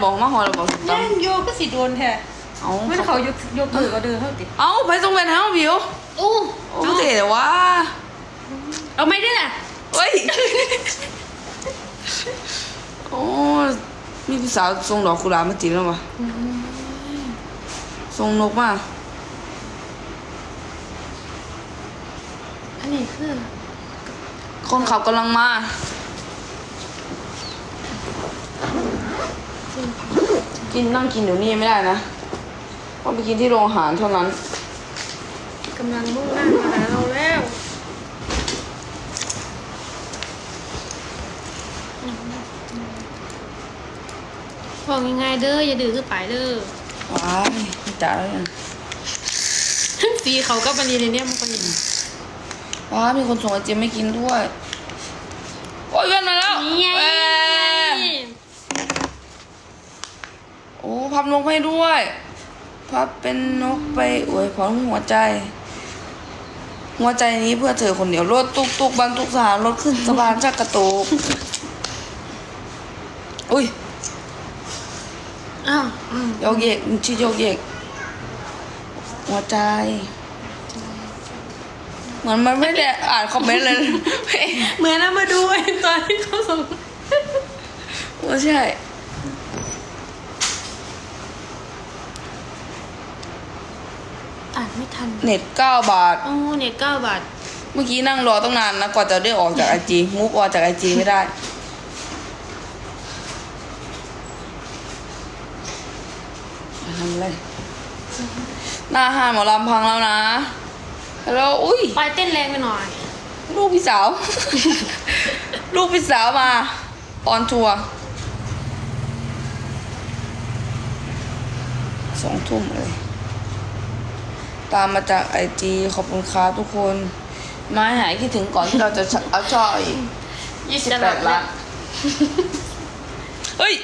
บอกมาหอเราบอกตย่างโยก็สิโดนแท้เอา มันเขายกยกมือก็เดินเข้าติเอาไปส่งเป็นเฮาผิวโอ้โอ้เจ๋วะเอาไม่ได้น่ะเฮ้ย โอ้ มีพี่สาวส่งดอกกุหลาบมาจีบแล้ววะส่งนกมาอันนี้คือคนขับกำลังมา กินนั่งกินเดี๋ยวนี้ไม่ได้นะต้องไปกินที่โรงอาหารเท่านั้นกำลังมุ่งหน้ามาหาเราแล้วบอกง่ายๆเด้ออย่าดื้อคือไปเด้อว้ายจ่าแล้วเนี่ยสีเขาก็บันดีเนี้ยมันก็ยินว้ามีคนส่งไอเจมไม่กินด้วย โอ้ยเพื่อนมาแล้วนี่ไง เอ้ย โอ้พับนกให้ด้วย พับเป็นนกไปอวยพรหัวใจ หัวใจนี้เพื่อเธอคนเดียวรถตุกตุกบรรทุกสารรถขึ้นสะพานชักกระตุกอุ้ยอ้าวอืมโยกเยกมันชื่อโยกเยกหัวใจ เหมือนมันไม่ได้อ่านคอมเมนต์เลย เหมือนเอามาดูไอ้ตอนที่เขาส่งเออใช่ อ่าน ไม่ทันเน็ตเก้าบาท โอ้เนี่ยเก้าบาท เมื่อกี้นั่งรอตั้งนานนะกว่าจะได้ออกจากไอจีมูฟออกจากไอจีไม่ได้ ทำอะไร หน้าห้านหมอลำพังแล้วนะแล้วอุ้ยไปเต้นแรงไปหน่อย ลูกพี่สาว ลูกพี่สาวมา ออนทัวร์สองทุ่มเลย ตามมาจากไอจีขอบคุณครับทุกคน มาให้หายคิดถึงก่อนที่เราจะเอาช่ออีกยี่สิบแปดล้านเฮ้ย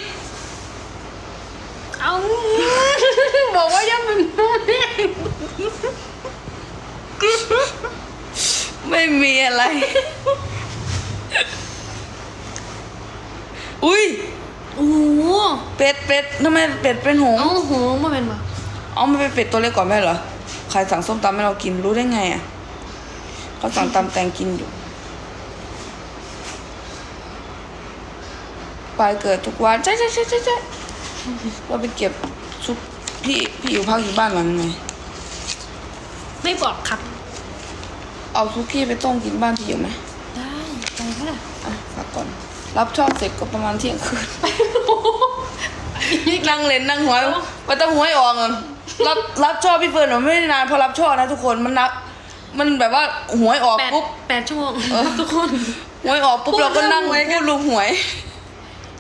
เอา บอกว่าอย่าเป็นนู่นนี่ไม่มีอะไร อุ้ยโอ้โหเป็ดเป็ดทำไมเป็ดเป็นหงส์เอาโหมาเป็นบ่เอามันเป็นเป็ดตัวเล็กก่อนไหมเหรอ ใครสั่งส้มตำให้เรากินรู้ได้ไงอะเขาสั่งตำแตงกินอยู่ปลายเกิดทุกวันใช่ใช่ใช่ใช่ใช่เราไปเก็บซุปพี่พี่อยู่พักอยู่บ้านหลังไงไม่บอกครับ เอาซุกี้ไปต้มกินบ้านพี่อยู่ไหมได้ไปปะล่ะอะพักก่อน รับชอบเสร็จก็ประมาณเที่ยงคืน นั่งเล่นนั่งหัวมันต้องหัวให้ออกเงิน รับรับช่อพี่เฟิร์นมันไม่ได้นานพอรับช่อนะทุกคนมันนับ มันแบบว่าหวยออกแปดปุ๊บแปดชั่วโมงเออทุกคน หวยออกปุ๊บพูดเราก็นั่งเรื่องหวยกัน พูดลุงหวย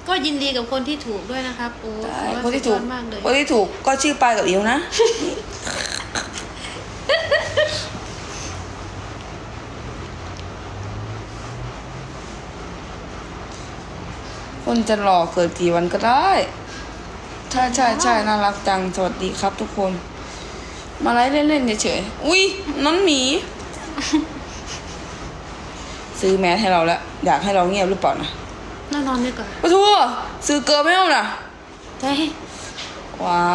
ก็ยินดีกับคนที่ถูกด้วยนะครับโอ้ใช่ถือว่าคนที่ถูกสุดยอดมากเลยคนที่ถูกก็ชื่อปลายกับอิวนะ คนจะหล่อเกิดกี่วันก็ได้ ใช่ใช่ใช่น่ารักจัง สวัสดีครับทุกคน มาไลฟ์เล่นๆเฉยๆอุ้ยน้องหมี ซื้อแมสให้เราแล้วอยากให้เราเงียบหรือเปล่านะน่านอนดีกว่าปะทัวซื้อเกลือไม่เอาน่ะได้ว้า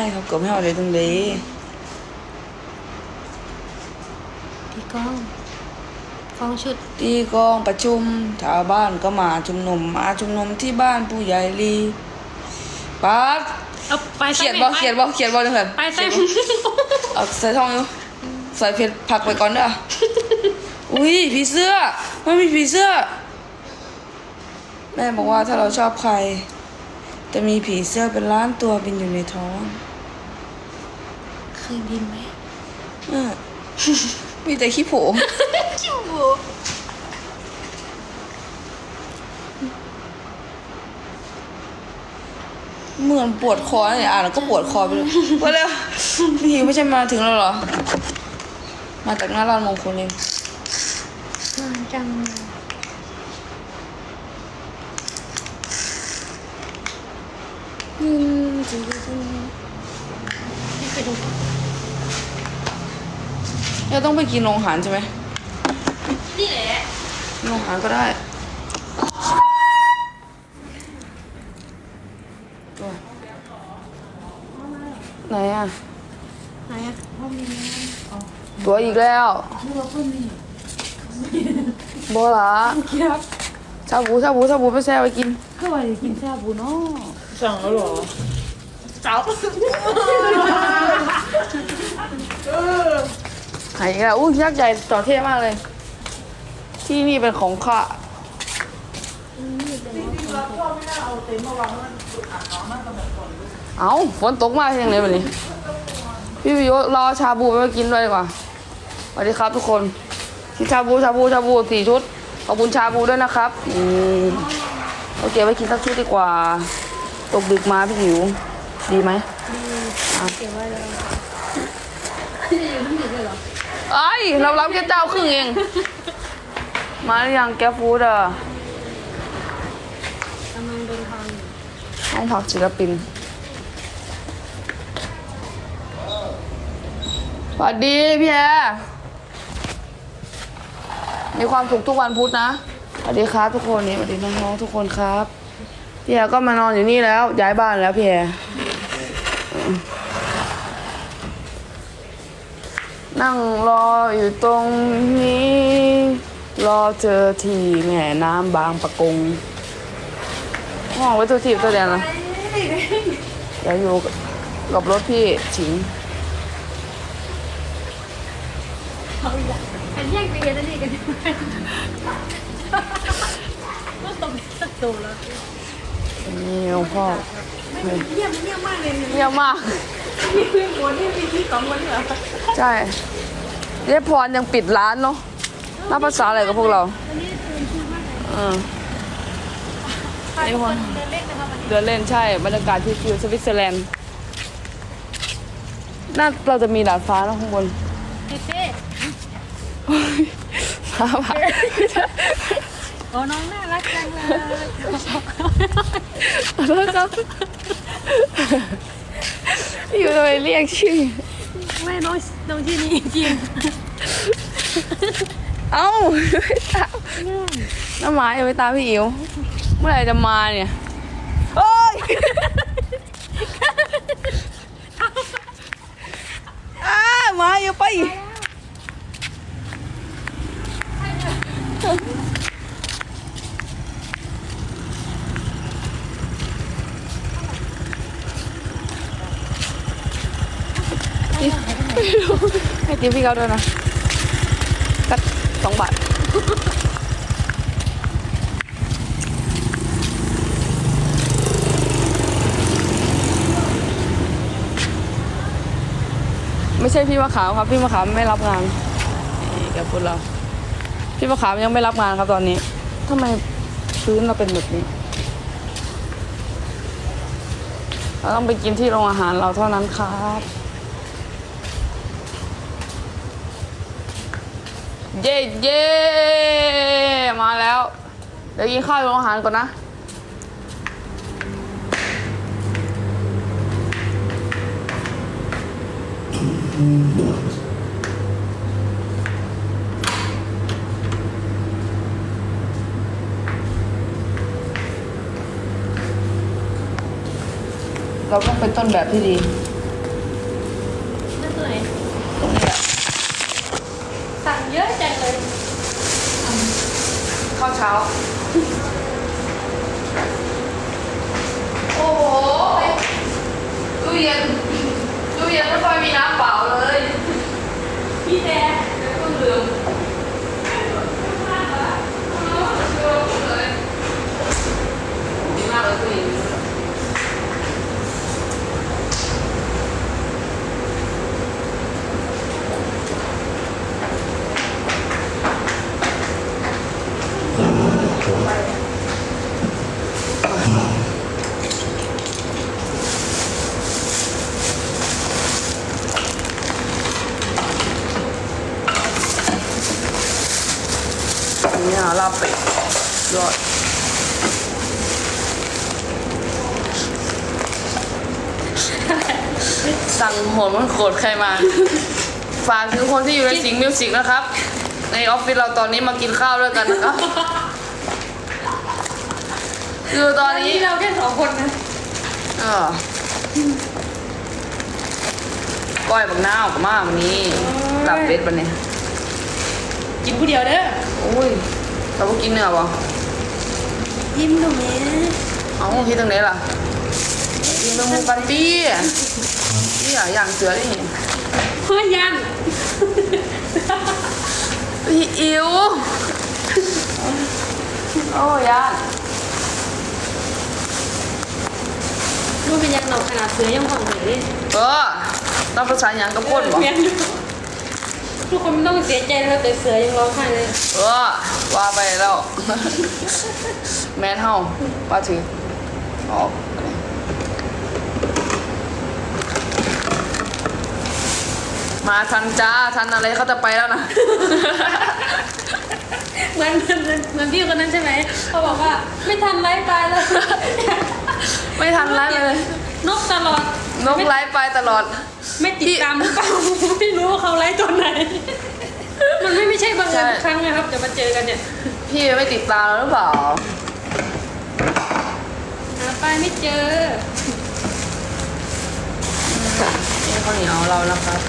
ยเขาเกือบให้เอาเลยตรงนี้พี่ก้องกองชุดที่กองประชุมชาวบ้านก็มาชุมนุมมาชุมนุมที่บ้านผู้ใหญ่ลี ป๊าดเอาไปเขียนซะบ่แม่เขียนบ่เขียนบ่จังซั่นไปใส่เขียนบ่เอาใส่ทองอยู่ใส่เพชรผักไปก่อนเด้ออุ้ยผีเสื้อมันมีผีเสื้อ แม่บอกว่าถ้าเราชอบใคร จะมีผีเสื้อเป็นล้านตัวบินอยู่ในท้อง เคยบินไหมเออมีแต่ขี้โผคิวโบ เหมือนปวดคอเนี่ยอ่านแล้วก็ปวดคอไปเลยว่าแล้วพี่หิวไม่ใช่มาถึงแล้วเหรอ มาจากหน้าร้านมงคลเองนานจังอืมจริงไม่ไปดูๆเราต้องไปกินโรงอาหารใช่ไหมนี่แหละโรงอาหารก็ได้ ไหนอะ ไหนอะพ่อมีตัวอีกแล้วโบละครับชาบูชาบูชาบูไปแซ่ไปกินเข้าไปกินชาบูเนาะสั่งแล้วเหรอหายอีกแล้วอุ้ยยักษ์ใหญ่ต่อเท่มากเลย ที่นี่เป็นของข้าเอา ฝนตกมากยังไงแบบนี้ พี่วิวรอชาบูไปมากินด้วยดีกว่าสวัสดีครับทุกคนกินชาบูชาบูชาบูสี่ชุดขอบคุณชาบูด้วยนะครับอืมโอเคไว้กินสักชุดดีกว่า ตกดึกมาพี่หิว ดีไหมเก็บไว้แล้วนี่อยู่ทั้งหมดเลยเหรอไอ้ยเรารับแค่เจ้าครึ่งเอง มาหรือยังแกฟูดอะ กำลังเดินทางอยู่ ห้องพักศิลปินสวัสดีพี่แอร์มีความสุขทุกวันพุธนะสวัสดีครับทุกคนนี่สวัสดีน้องๆทุกคนครับพี่แอร์ก็มานอนอยู่นี่แล้วย้ายบ้านแล้วพี่แอร์นั่งรออยู่ตรงนี้ รอเจอที่แม่น้ำบางปะกง ห้องไว้ตัวทีบตัวเดียวนะเดี๋ยวอยู่กับรถพี่ฉิงเขาอีกแล้วอันแยกไปเรียนอันนี้กันก็ตบตัวแล้วนี่หลวงพ่อเยี่ยมเยี่ยมมากเลยเนี่ยเยี่ยมมากมีเพื่อนคนที่มีที่สองคนเหรอใช่เยพรยังปิดร้านเนาะน่าภาษาอะไรกับพวกเราอือ ทุกคนเดินเล่นนะคะวันนี้เดินเล่นใช่บรรยากาศที่ฟิวสวิตเซอร์แลนด์น่าเราจะมีดาดฟ้าเนอะข้างบนเต้ฟ้าผ่าโอ้น้องน่ารักจังเลยแล้วก็อยู่ทำไมเรียกชื่อไม่น้องน้องที่นี่จริงเอ้าไม่ตามน้ำหมาอย่าไปตามพี่อิ๋ว เมื่อไหร่จะมาเนี่ยโอ้ยอ้าหมาอย่าไปให้ติ๊บพี่เขาด้วยนะสักสองบาท ไม่ใช่พี่มะขามครับ พี่มะขามไม่รับงานนี่แกพูดเรา พี่มะขามยังไม่รับงานครับตอนนี้ทำไมพื้นเราเป็นแบบนี้ เราต้องไปกินที่โรงอาหารเราเท่านั้นครับเย้เย้มาแล้ว เดี๋ยวกินข้าวที่โรงอาหารก่อนนะ เราต้องเป็นต้นแบบที่ดี นั่นตัวไหน ตรงนี้แหละ สั่งเยอะจังเลย ข้าวเช้า โอ้โหตู้เย็นตู้เย็นไม่ค่อยมีน้ำเปล่าเลย พี่แดง เดี๋ยวต้องลืมดีมากเลยตู้เย็น อันนี้อะลาบเป็ดยอดสั่ง หัวมันโขดใครมา ฝากถึงคนที่อยู่ในสิงห์มิวสิกนะครับ ในออฟฟิศเราตอนนี้มากินข้าวด้วยกันนะครับ คือตอนนี้นี่เราแค่สองคนนะเออก้อยบักหน้าวกับมาวันนี้หลับเป็ดปะเนี่ยกินผู้เดียวเด้อโอ้ยเราบ่กินเนื้อบ่ยิ้มตรงนี้เอาที่ตรงไหนล่ะกินเมนูปันปี้ นี่อะอย่างเสือนี่พ่อยันพี่อิวโอ้ยานรู้เป็นยังหนอกขนาดเสือยังผ่องเลยดิเออต้องภาษาหยังกับพ่นบ่เมียนอยู่ทุกคนไม่ต้องเสียใจนะครับแต่เสือยังร้องไห้เลย เออว่าไปแล้ว แม่นเฮาว่าถือออก มาทันจ้าทันอะไรเขาจะไปแล้วนะ เหมือนเหมือนเหมือนเหมือนพี่คนนั้นใช่ไหมเขาบอกว่าไม่ทันไลฟ์ไปแล้วไม่ทันไลฟ์เลย นกตลอดนกไลฟ์ไปตลอด ไม่ติดตามหรือเปล่าไม่รู้ว่าเขาไลฟ์ตอนไหน มันไม่ไม่ใช่บังเอิญใช่ทุกครั้งนะครับจะมาเจอกันเนี่ยพี่ไม่ติดตามเราหรือเปล่าหาไปไม่เจอนี่ข้าวเหนียวเรานะครับ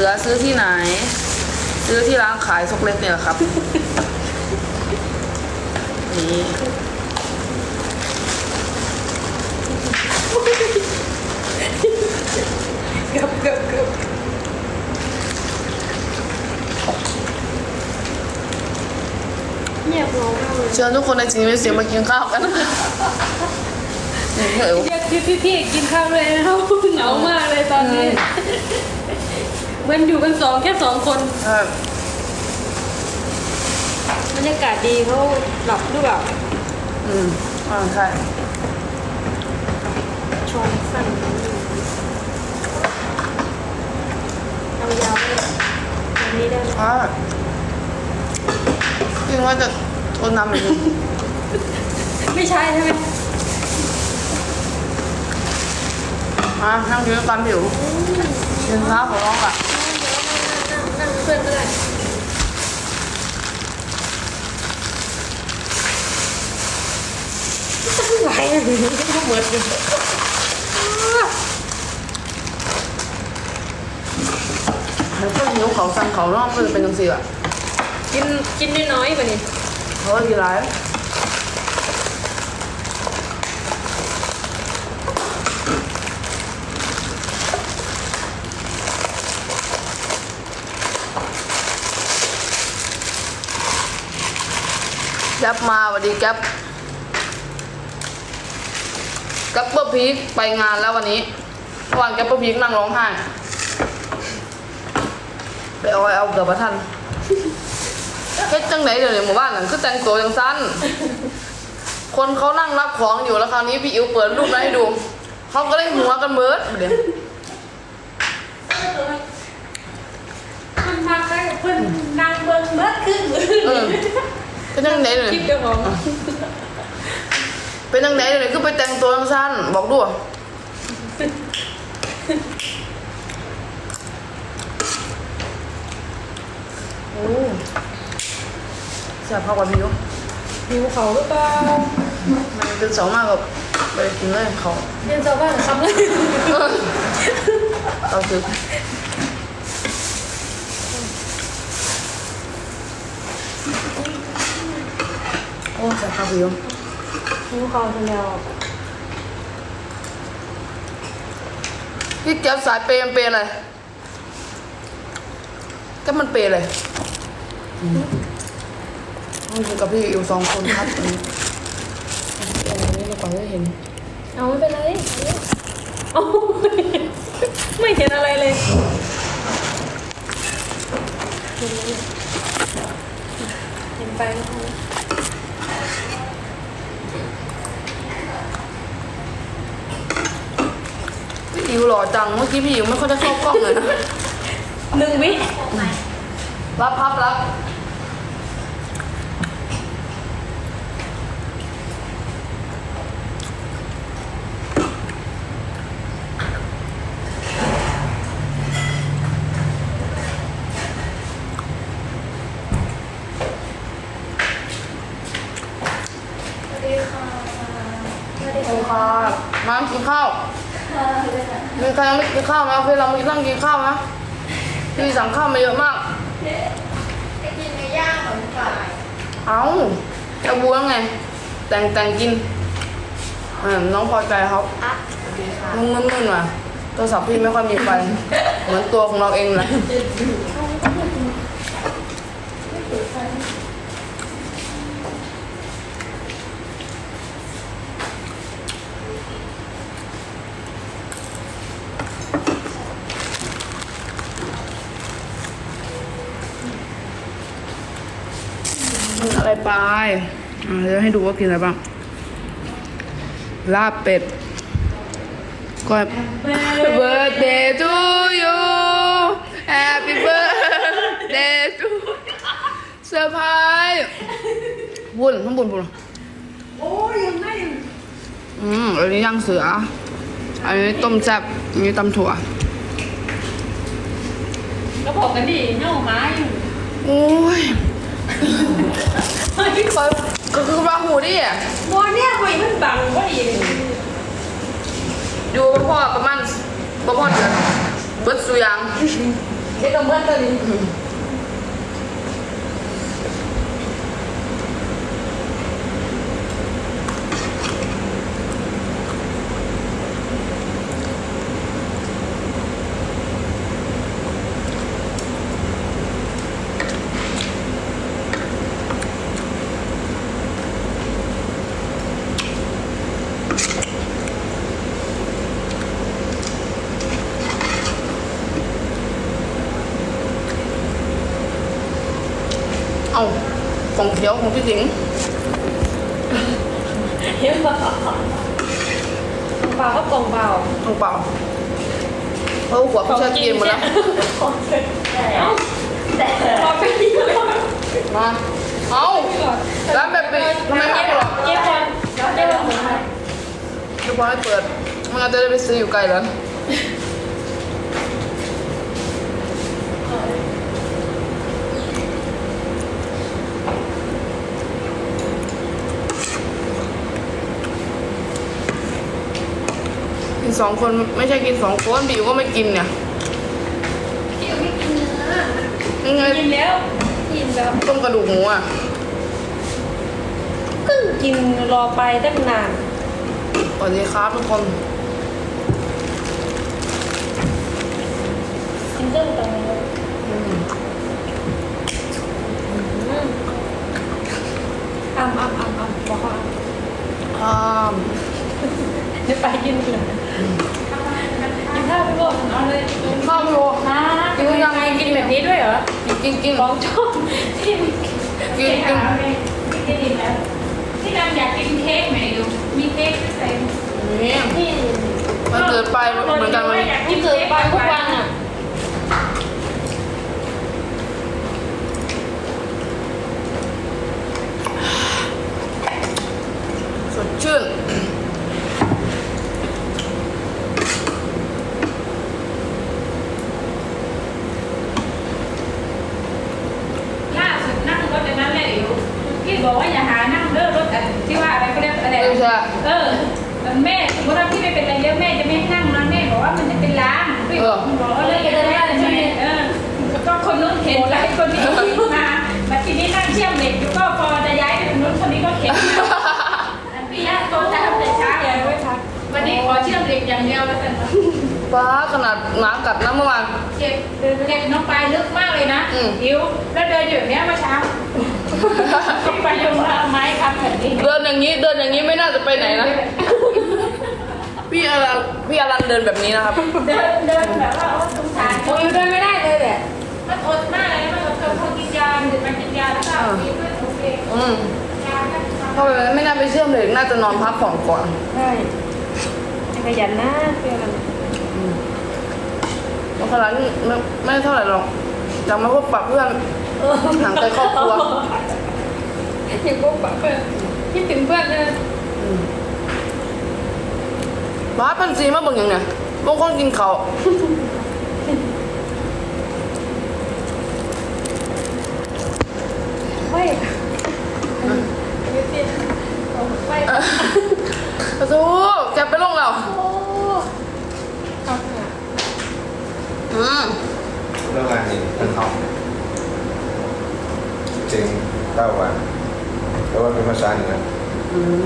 สือซื้อที่ไหน ซื้อที่ร้านขายซกเล็กเนี่ยครับ นี่เกือบเกือบเกือบเงียบร้องมากเลยเชิญทุกคนในจีนเสียมากินข้าวกันนี่เอเรียกพี่พี่กินข้าวเลยนะครับเหงามากเลยตอนนี้ เหมือนอยู่กันสองแค่สองคนเออบรรยากาศดีเขาหลับหรือเปล่าอืมอ่าใช่ช้อนสั้นเอายาวเลยแบบนี้ได้ไหมอ่าจริงว่าจะทนน้ำหรือไม่ใช่ใช่ไหมอะนั่งกินกันผิวกินข้าวของน้องอะนั่งนั่งเพื่อนก็ได้ไหลเหมือนกันแล้วก็หิวเขาสั่งเขาน้องก็จะเป็นจังซี่อะกินกินน้อยๆกว่านี้เขาก็ทีร้าย ก๊ปมาสวัสดีแก๊ปแก๊ปเปอร์พีคไปงานแล้ววันนี้เมื่อวานแก๊ปเปอร์พีคนั่งร้องไห้ไปเอาไว้เอาเกือบประทันเฮ็ดจังไหนเดี๋ยวนี้หมู่บ้านนั่นคือแต่งตัวจังสั้น คนเขานั่งรับของอยู่แล้วคราวนี้พี่อิ๋วเปิดรูปมาให้ดู เขาก็เลยหัวกันเบิดเดี๋ยวมันมาใกล้กับเพื่อนนางเบิ้งเบิดขึ้น เออเป็นจังไหนเดี๋ยวคิดนี้กับผมเป็นจังไหนเดี๋ยวนี้คือไปแต่งตัวจังสั้นบอกดูโอ้เสียพักกว่าพี่อิ๋วหิวเขาหรือเปล่ามันเป็นสองมากกับไปกินเลยเขาเรียนชาวบ้านทำเลยเราซื้อ โอ้เสียพักพี่อิ๋วหิวเขาคนเดียวพี่แก๊ปสายเปย์มันเปย์อะไรแก๊ปมันเปย์อะไรต้องอยู่กับพี่อยู่สองคนครับอันนี้เอาอันนี้ดีกว่าจะเห็น เอาไม่เป็นไรเอาไม่เห็นอะไรเลยเห็นไปก็พอ อิวหล่อจัง เมื่อกี้พี่อิวไม่ค่อยได้เข้ากล้องเลยนะหนึ่งวิรับพับรับขอบคุณค่ะมากินข้าว มีใครยังไม่กินข้าวไหมเพื่อนเราไม่นั่งกินข้าวนะพี่สั่งข้าวมาเยอะมาก จะกินเนื้อย่างเหมือนกันเอาจะบัวไง แต่งแต่งกินอ่าน้องพอใจครับอะมึนมึนมึนว่ะโทรศัพท์พี่ไม่ค่อยมีไฟเหมือนตัวของเราเองเลย กิน อะไรไปอ่าเดี๋ยวให้ดูว่ากินอะไรบ้าง ลาบเป็ดก็ Happy birthday to you Happy birthday to เซอร์ไพรส์บุญข้างบนบุญโอ้ยยังไม่อืมอันนี้ย่างเสือ อันนี้ต้มแซ่บอันนี้ตำถั่วก็บอกกันดิเน่าไม้โอ้ย ก็คือว่าหูดิบอเนี่ยคุยมันบังว่าอีกอยู่กับพ่อประมาณประมาณเดือนเบิดสุยังเด็กกับเพื่อนตัวนี้ เอา ของเขียวของพี่สิงห์เห็นป่ะเปล่าก็กล่องเปล่าของเปล่าเพราะหัวพี่ชอบกินหมดแล้วเอ้าแต่พอไปกินเลยมาเอาร้านแบบปิดทำไมไม่เปิดเก็บก่อนเก็บก่อนทุกคนให้เปิดมันอาจจะได้ไปซื้ออยู่ไกลแล้ว สองคนไม่ใช่กินสองคนบิวก็ไม่กินเนี่ยที่ไม่กินเนื้อยังไงกินแล้วกินแล้วต้มกระดูกหมูอะก็กินรอไปตั้งนานสวัสดีครับทุกคนกินเรื่องตรงนี้อ้ำอ้ำอ้ำอ้ำบอกเขาอ้ำอ่าเดี๋ยวไปกินเลย กินข้าวไปก่อนเอาเลยข้าวโยนะกินยังไงกินแบบนี้ด้วยเหรอกินกินกินร้องชอบที่กินกินไม่ได้แล้วที่นางอยากกินเค้กไหมดูมีเค้กใส่นี่ยมันเกิดไปเหมือนกันมันที่เกิดไปทุกวันอะ สดชื่น ล่าสุดนั่งรถในนั้นแหละอิ๋วพี่บอกว่าอย่าหานั่งเด้อรถอันที่ว่าอะไรก็เรียกอะไร เออใช่ เออแม่สมมติว่าพี่ไม่เป็นอะไรเยอะแม่จะไม่ให้นั่งนะแม่บอกว่ามันจะเป็นล้างพี่บอกว่าเลยจะได้ใช่ไหมเออก็คนนู้นเข็นไปคนนี้มามาทีนี้นั่งเชื่อมเหล็กอยู่ก็พอจะย้ายไปตรงนู้นคนนี้ก็เข็นมาพี่ย่าโตจะทำแต่ช้าเลยไว้ทักวันนี้ขอเชื่อมเหล็กอย่างเดียวแล้วกัน ป้าขนาดหมากัดนะเมื่อวาน เจ็บเจ็บน้องปลายลึกมากเลยนะ อืม อิ๋ว แล้วเดินอยู่แบบเนี้ยเมื่อเช้าต้องไปยงเอาไม้คำแบบนี้เดินอย่างนี้เดินอย่างนี้ไม่น่าจะไปไหนนะพี่อลันพี่อลันเดินแบบนี้นะครับเดินเดินแบบว่าโอ้สงสารโอ้ยเดินไม่ได้เลยแหละมันอดมากเลยนะมันอดทนพอกินยาหรือมันกินยาแล้วก็เอากินด้วยโอเคอืมยาก็เพราะแบบนั้นไม่น่าไปเชื่อมเลยน่าจะนอนพักผ่อนก่อนใช่ขยันนะเพื่อนเพราะขนาดนี้ไม่ไม่เท่าไหร่หรอกจะมาพบปะเพื่อน ห่างไกลครอบครัวอยู่ก็ปะเพื่อนคิดถึงเพื่อนเลยบ้าเป็นซีมาเบิ่งอย่างเนี่ยบางคนกินเขาว ไม่ไม่ติดไม่ ขอโทษ อืม เรื่องงานนี่ท่านทำจริงเต้าวันเพราะว่าเป็นภาษาเหนือ อืม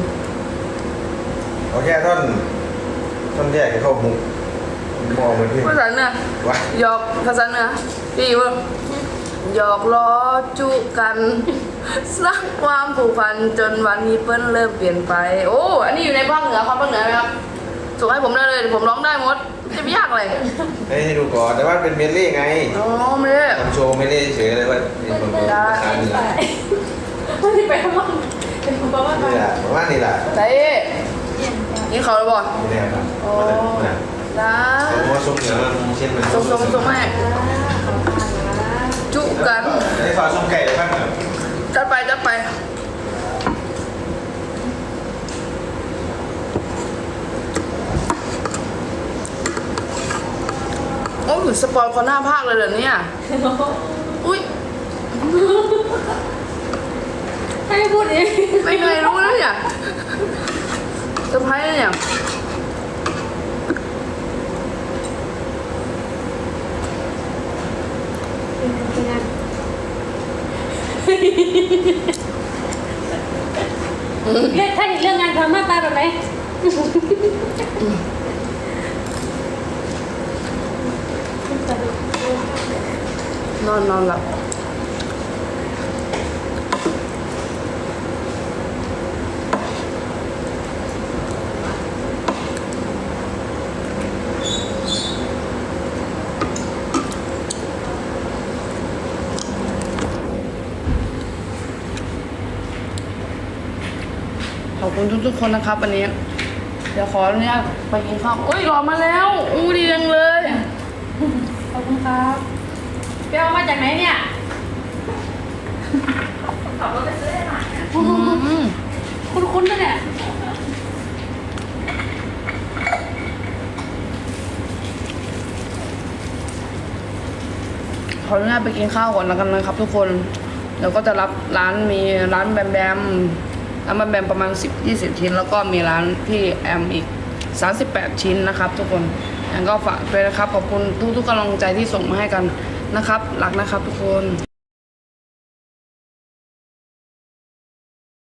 โอเคท่อนท่อนแยกให้เข้ามุกมองเหมือนที่ ภาษาเหนือ ว่า หยอกภาษาเหนือ พี่เบิ่งหยอกล้อจุกันสร้างความผูกพันจนวันนี้เปิ้ลเริ่มเปลี่ยนไป โอ้ อันนี้อยู่ในภาคเหนือความภาคเหนือไหมครับส่งให้ผมได้เลยเดี๋ยวผมร้องได้หมดจะไม่ยากอะไรให้ให้ดูก่อนแต่ว่าเป็นเมลลี่ไงอ๋อไม่ได้ทำโชว์เมลลี่เฉยๆเลยว่าเป็นคนภาษาเหนือมันจะไปทำมั่งเป็นคุณป้าว่านี่แหละประมาณนี้แหละใส่นี่เขาเลยบอกนี่แหละครับโอ้มา จากนะได้เพราะว่าซุปเหนือมันเช่นมันส่งส่งส่งให้จุกันได้ซอสส้มไก่ได้บ้างเหรอจัดไปจัดไปโอ้ยสปอยคนหน้าภาคเลยเหรอเนี่ยอุ้ยให้พูดเองไม่เคยรู้นะเนี่ยเซอร์ไพรส์นะเนี่ย เรื่องถ้าเห็นเรื่องงานความมาตาแบบไหน นอนนอนหลับขอบคุณทุกๆคนนะครับวันนี้ เดี๋ยวขออนุญาตไปกินข้าวอุ้ยรอมาแล้ว อู้ดีจังเลย ขอบคุณครับไปเอามาจากไหนเนี่ยอืมคุ้นๆนะเนี่ยขออนุญาตไปกินข้าวก่อนแล้วกันนะครับทุกคน เดี๋ยวก็จะรับร้านมีร้านแบมแบม ร้านแบมแบมประมาณ 10 20 ชิ้น แล้วก็มีร้านพี่แอมอีก 38 ชิ้นนะครับ ทุกคนแอมก็ฝากด้วยนะครับขอบคุณทุกๆกำลังใจที่ส่งมาให้กันนะครับรักนะครับทุกคน